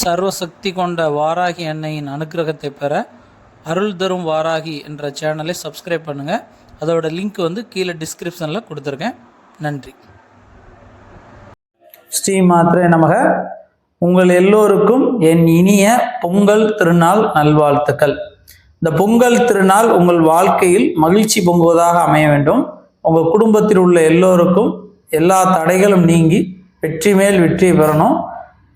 சர்வசக்தி கொண்ட வாராகி அன்னையின் அனுகிரகத்தை பெற அருள் தரும் வாராகி என்ற சேனலை சப்ஸ்கிரைப் பண்ணுங்கள் அதோட லிங்க் வந்து கீழே டிஸ்கிரிப்ஷனில் கொடுத்துருக்கேன். நன்றி. ஸ்ரீ மாத்திரை நமக. உங்கள் எல்லோருக்கும் என் இனிய பொங்கல் திருநாள் நல்வாழ்த்துக்கள். இந்த பொங்கல் திருநாள் உங்கள் வாழ்க்கையில் மகிழ்ச்சி பொங்குவதாக அமைய வேண்டும். உங்கள் குடும்பத்தில் உள்ள எல்லோருக்கும் எல்லா தடைகளும் நீங்கி வெற்றி மேல் வெற்றி பெறணும்.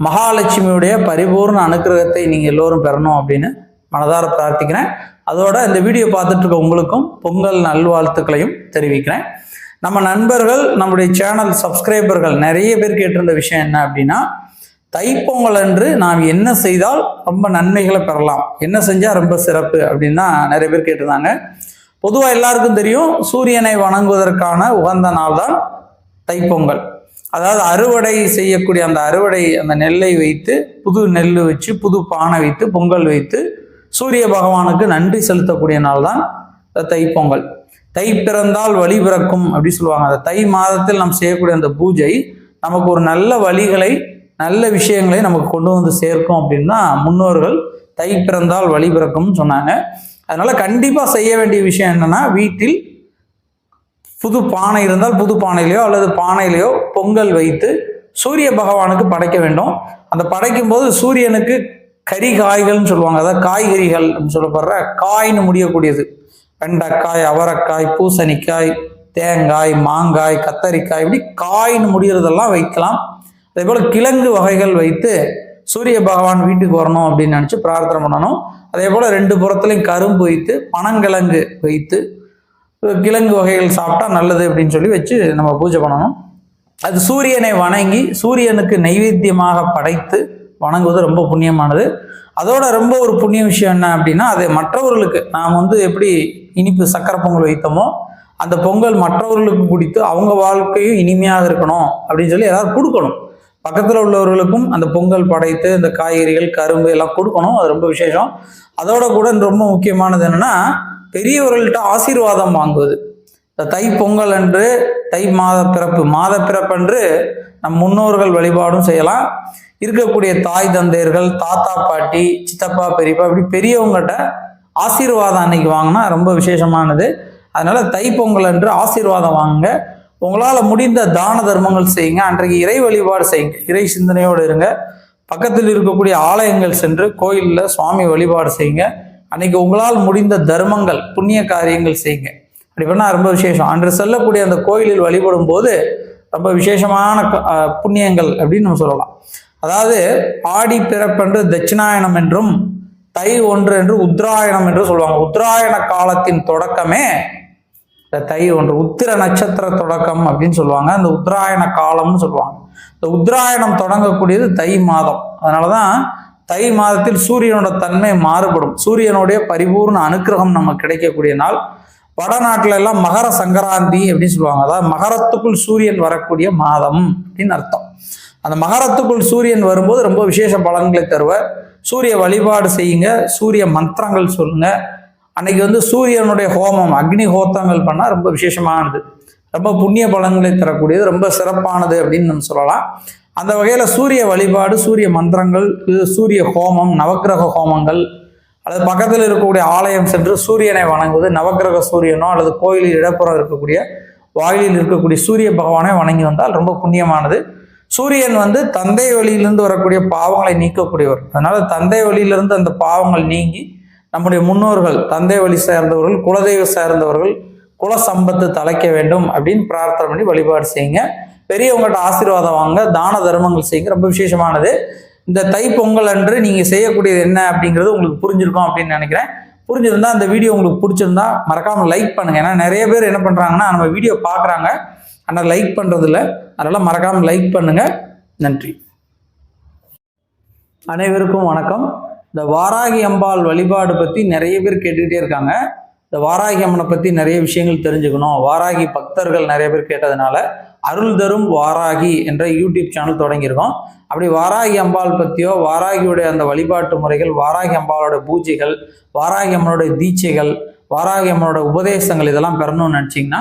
மகாலட்சுமியுடைய பரிபூர்ண அனுக்கிரகத்தை நீங்கள் எல்லோரும் பெறணும் அப்படின்னு மனதார பிரார்த்திக்கிறேன். அதோட இந்த வீடியோ பார்த்துட்டு இருக்க உங்களுக்கும் பொங்கல் நல்வாழ்த்துக்களையும் தெரிவிக்கிறேன். நம்ம நண்பர்கள் நம்முடைய சேனல் சப்ஸ்கிரைபர்கள் நிறைய பேர் கேட்டிருந்த விஷயம் என்ன அப்படின்னா தைப்பொங்கல் அன்று நாம் என்ன செய்தால் ரொம்ப நன்மைகளை பெறலாம். என்ன செஞ்சால் ரொம்ப சிறப்பு அப்படின்னா நிறைய பேர் கேட்டிருந்தாங்க. பொதுவாக எல்லாருக்கும் தெரியும் சூரியனை வணங்குவதற்கான உகந்த நாள் தான் தைப்பொங்கல். அதாவது அறுவடை செய்யக்கூடிய அந்த அறுவடை அந்த நெல்லை வைத்து புது நெல் வச்சு புது பானை வைத்து பொங்கல் வைத்து சூரிய பகவானுக்கு நன்றி செலுத்தக்கூடிய நாள் தான் இந்த தைப்பொங்கல். தை பிறந்தால் வழி பிறக்கும் அப்படி சொல்லுவாங்க. அந்த தை மாதத்தில் நாம் செய்யக்கூடிய அந்த பூஜை நமக்கு ஒரு நல்ல வழிகளை நல்ல விஷயங்களை நமக்கு கொண்டு வந்து சேர்க்கும் அப்படின்னா முன்னோர்கள் தை பிறந்தால் வழி பிறக்கும்னு சொன்னாங்க. அதனால கண்டிப்பாக செய்ய வேண்டிய விஷயம் என்னன்னா வீட்டில் புது பானை இருந்தால் புது பானையிலையோ அல்லது பானையிலையோ பொங்கல் வைத்து சூரிய பகவானுக்கு படைக்க வேண்டும். அந்த படைக்கும் போது சூரியனுக்கு கறி காய்கள்னு சொல்லுவாங்க. அதாவது காய்கறிகள் சொல்லப்படுற காய்னு முடியக்கூடியது. வெண்டைக்காய் அவரைக்காய் பூசணிக்காய் தேங்காய் மாங்காய் கத்தரிக்காய் இப்படி காய்னு முடிகிறதெல்லாம் வைக்கலாம். அதே போல் கிழங்கு வகைகள் வைத்து சூரிய பகவான் வீட்டுக்கு வரணும் அப்படின்னு நினச்சி பிரார்த்தனை பண்ணணும். அதே போல் ரெண்டு புறத்துலையும் கரும்பு வைத்து பனங்கிழங்கு வைத்து கிழங்கு வகைகள் சாப்பிட்டா நல்லது அப்படின்னு சொல்லி வச்சு நம்ம பூஜை பண்ணணும். அது சூரியனை வணங்கி சூரியனுக்கு நைவேத்தியமாக படைத்து வணங்குவது ரொம்ப புண்ணியமானது. அதோட ரொம்ப ஒரு புண்ணிய விஷயம் என்ன அப்படின்னா அது மற்றவர்களுக்கு நாம் வந்து எப்படி இனிப்பு சக்கரை பொங்கல் வைத்தோமோ அந்த பொங்கல் மற்றவர்களுக்கு குடித்து அவங்க வாழ்க்கையும் இனிமையாக இருக்கணும் அப்படின்னு சொல்லி எல்லாரும் கொடுக்கணும். பக்கத்தில் உள்ளவர்களுக்கும் அந்த பொங்கல் படைத்து இந்த காய்கறிகள் கரும்பு எல்லாம் கொடுக்கணும். அது ரொம்ப விசேஷம். அதோட கூட ரொம்ப முக்கியமானது என்னென்னா பெரியவர்கள்ட்ட ஆசீர்வாதம் வாங்குவது. இந்த தை பொங்கல் அன்று தை மாத பிறப்பு மாத பிறப்பன்று நம் முன்னோர்கள் வழிபாடும் செய்யலாம். இருக்கக்கூடிய தாய் தந்தையர்கள் தாத்தா பாட்டி சித்தப்பா பெரியப்பா இப்படி பெரியவங்ககிட்ட ஆசீர்வாதம் அன்னைக்கு வாங்கினா ரொம்ப விசேஷமானது. அதனால தை பொங்கல் அன்று ஆசீர்வாதம் வாங்குங்க. உங்களால் முடிந்த தான தர்மங்கள் செய்யுங்க. அன்றைக்கு இறை வழிபாடு செய்யுங்க. இறை சிந்தனையோடு இருங்க. பக்கத்தில் இருக்கக்கூடிய ஆலயங்கள் சென்று கோயிலில் சுவாமி வழிபாடு செய்யுங்க. அன்னைக்கு உங்களால் முடிந்த தர்மங்கள் புண்ணிய காரியங்கள் செய்யுங்க. அப்படி பண்ணால் ரொம்ப விசேஷம். அன்று செல்லக்கூடிய அந்த கோயிலில் வழிபடும் போது ரொம்ப விசேஷமான புண்ணியங்கள் அப்படின்னு நம்ம சொல்லலாம். அதாவது ஆடி பிறப்பென்று தட்சிணாயனம் என்றும் தை ஒன்று என்று உத்தராயணம் என்று சொல்லுவாங்க. உத்தராயண காலத்தின் தொடக்கமே இந்த தை ஒன்று உத்திர நட்சத்திர தொடக்கம் அப்படின்னு சொல்லுவாங்க. அந்த உத்தராயண காலம்னு சொல்லுவாங்க. இந்த உத்தராயணம் தொடங்கக்கூடியது தை மாதம். அதனால தான் தை மாதத்தில் சூரியனோட தன்மை மாறுபடும். சூரியனுடைய பரிபூர்ண அனுக்கிரகம் நமக்கு கிடைக்கக்கூடிய நாள். வடநாட்டில எல்லாம் மகர சங்கராந்தி அப்படின்னு சொல்லுவாங்க. அதாவது மகரத்துக்குள் சூரியன் வரக்கூடிய மாதம் அப்படின்னு அர்த்தம். அந்த மகரத்துக்குள் சூரியன் வரும்போது ரொம்ப விசேஷ பலன்களை தருவார் சூரிய வழிபாடு செய்யுங்க. சூரிய மந்திரங்கள் சொல்லுங்க. அன்னைக்கு வந்து சூரியனுடைய ஹோமம் அக்னி ஹோத்தங்கள் பண்ணால் ரொம்ப விசேஷமானது. ரொம்ப புண்ணிய பலன்களை தரக்கூடியது ரொம்ப சிறப்பானது அப்படின்னு நம்ம சொல்லலாம். அந்த வகையில் சூரிய வழிபாடு சூரிய மந்திரங்கள் இது சூரிய ஹோமம் நவக்கிரக ஹோமங்கள் அல்லது பக்கத்தில் இருக்கக்கூடிய ஆலயம் சென்று சூரியனை வணங்குவது நவக்கிரக சூரியனோ அல்லது கோயிலில் இடப்புறம் இருக்கக்கூடிய வாயிலில் இருக்கக்கூடிய சூரிய பகவானை வணங்கி வந்தால் ரொம்ப புண்ணியமானது. சூரியன் வந்து தந்தை வழியிலிருந்து வரக்கூடிய பாவங்களை நீக்கக்கூடியவர். அதனால தந்தை வழியிலிருந்து அந்த பாவங்கள் நீங்கி நம்முடைய முன்னோர்கள் தந்தை வழி சேர்ந்தவர்கள் குலதெய்வ சேர்ந்தவர்கள் குல சம்பத்து தலைக்க வேண்டும் அப்படின்னு பிரார்த்தனை பண்ணி வழிபாடு செய்யுங்க. பெரியவங்கள்ட்ட ஆசீர்வாதம் வாங்க தான தர்மங்கள் செய்யுங்க. ரொம்ப விசேஷமானது. இந்த தை பொங்கல் அன்று நீங்கள் செய்யக்கூடியது என்ன அப்படிங்கிறது உங்களுக்கு புரிஞ்சிருக்கும் அப்படின்னு நினைக்கிறேன். புரிஞ்சிருந்தா அந்த வீடியோ உங்களுக்கு பிடிச்சிருந்தா மறக்காமல் லைக் பண்ணுங்கள் ஏன்னா நிறைய பேர் என்ன பண்ணுறாங்கன்னா நம்ம வீடியோ பார்க்குறாங்க. ஆனால் லைக் பண்ணுறதில்ல அதனால் மறக்காமல் லைக் பண்ணுங்கள் நன்றி. அனைவருக்கும் வணக்கம். இந்த வாராகி அம்பாள் வழிபாடு பற்றி நிறைய பேர் கேட்டுக்கிட்டே இருக்காங்க. இந்த வாராகி அம்மனை பற்றி நிறைய விஷயங்கள் தெரிஞ்சுக்கணும். வாராகி பக்தர்கள் நிறைய பேர் கேட்டதுனால அருள் தரும் வாராகி என்ற யூடியூப் சேனல் தொடங்கியிருக்கோம். அப்படி வாராகி அம்பாள் பற்றியோ வாராகியுடைய அந்த வழிபாட்டு முறைகள் வாராகி அம்பாளோட பூஜைகள் வாராகி அம்மனுடைய தீட்சைகள் வாராகி அம்மனோட உபதேசங்கள் இதெல்லாம் பெறணும்னு நினச்சிங்கன்னா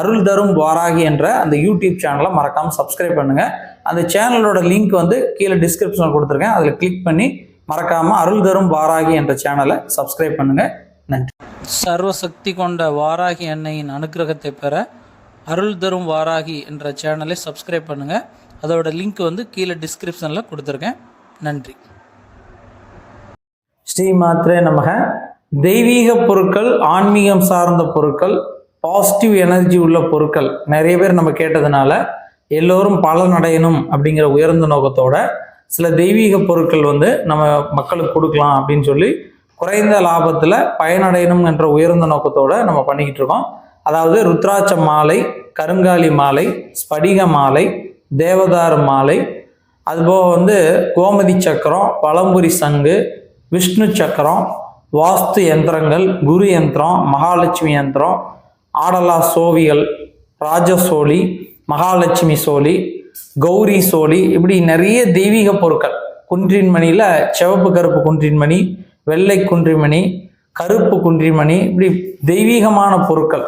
அருள் தரும் வாராகி என்ற அந்த யூடியூப் சேனலை மறக்காமல் சப்ஸ்கிரைப் பண்ணுங்கள் அந்த சேனலோட லிங்க் வந்து கீழே டிஸ்கிரிப்ஷனில் கொடுத்துருக்கேன். அதில் கிளிக் பண்ணி மறக்காமல் அருள் தரும் வாராகி என்ற சேனலை சப்ஸ்கிரைப் பண்ணுங்கள் நன்றி. சர்வசக்தி கொண்ட வாராகி அன்னையின் அனுகிரகத்தை பெற அருள் தரும் வாராகி என்ற சேனலை சப்ஸ்கிரைப் பண்ணுங்கள் அதோட லிங்க் வந்து கீழே டிஸ்கிரிப்ஷனில் கொடுத்துருக்கேன். நன்றி. ஸ்ரீ மாத்ரே நமக. தெய்வீக பொருட்கள் ஆன்மீகம் சார்ந்த பொருட்கள் பாசிட்டிவ் எனர்ஜி உள்ள பொருட்கள். நிறைய பேர் நம்ம கேட்டதுனால எல்லோரும் பலன் அடையணும் அப்படிங்கிற உயர்ந்த நோக்கத்தோட சில தெய்வீக பொருட்கள் வந்து நம்ம மக்களுக்கு கொடுக்கலாம் அப்படின்னு சொல்லி குறைந்த லாபத்தில் பயனடையணும் என்ற உயர்ந்த நோக்கத்தோடு நம்ம பண்ணிக்கிட்டு இருக்கோம். அதாவது ருத்ராட்ச மாலை கருங்காலி மாலை ஸ்படிக மாலை தேவதார் மாலை அதுபோக வந்து கோமதி சக்கரம் பழம்புரி சங்கு விஷ்ணு சக்கரம் வாஸ்து யந்திரங்கள் குரு யந்திரம் மகாலட்சுமி யந்திரம் ஆடலா சோவிகள் ராஜசோழி மகாலட்சுமி சோழி கௌரி சோழி இப்படி நிறைய தெய்வீக பொருட்கள். குன்றின்மணியில் சிவப்பு கருப்பு குன்றின்மணி வெள்ளை குன்றிமணி கருப்பு குன்றிமணி இப்படி தெய்வீகமான பொருட்கள்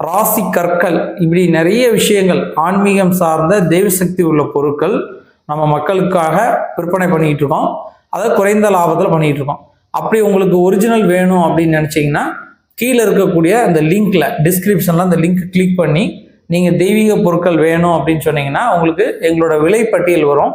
ராசி கற்கள் இப்படி நிறைய விஷயங்கள் ஆன்மீகம் சார்ந்த தெய்வ சக்தி உள்ள பொருட்கள் நம்ம மக்களுக்காக விற்பனை பண்ணிக்கிட்டு இருக்கோம். அதை குறைந்த லாபத்தில் பண்ணிக்கிட்டு இருக்கோம். அப்படி உங்களுக்கு ஒரிஜினல் வேணும் அப்படின்னு நினச்சிங்கன்னா கீழே இருக்கக்கூடிய அந்த லிங்க்ல டிஸ்கிரிப்ஷனில் அந்த லிங்க் கிளிக் பண்ணி நீங்கள் தெய்வீக பொருட்கள் வேணும் அப்படின்னு சொன்னீங்கன்னா உங்களுக்கு எங்களோட விலைப்பட்டியல் வரும்.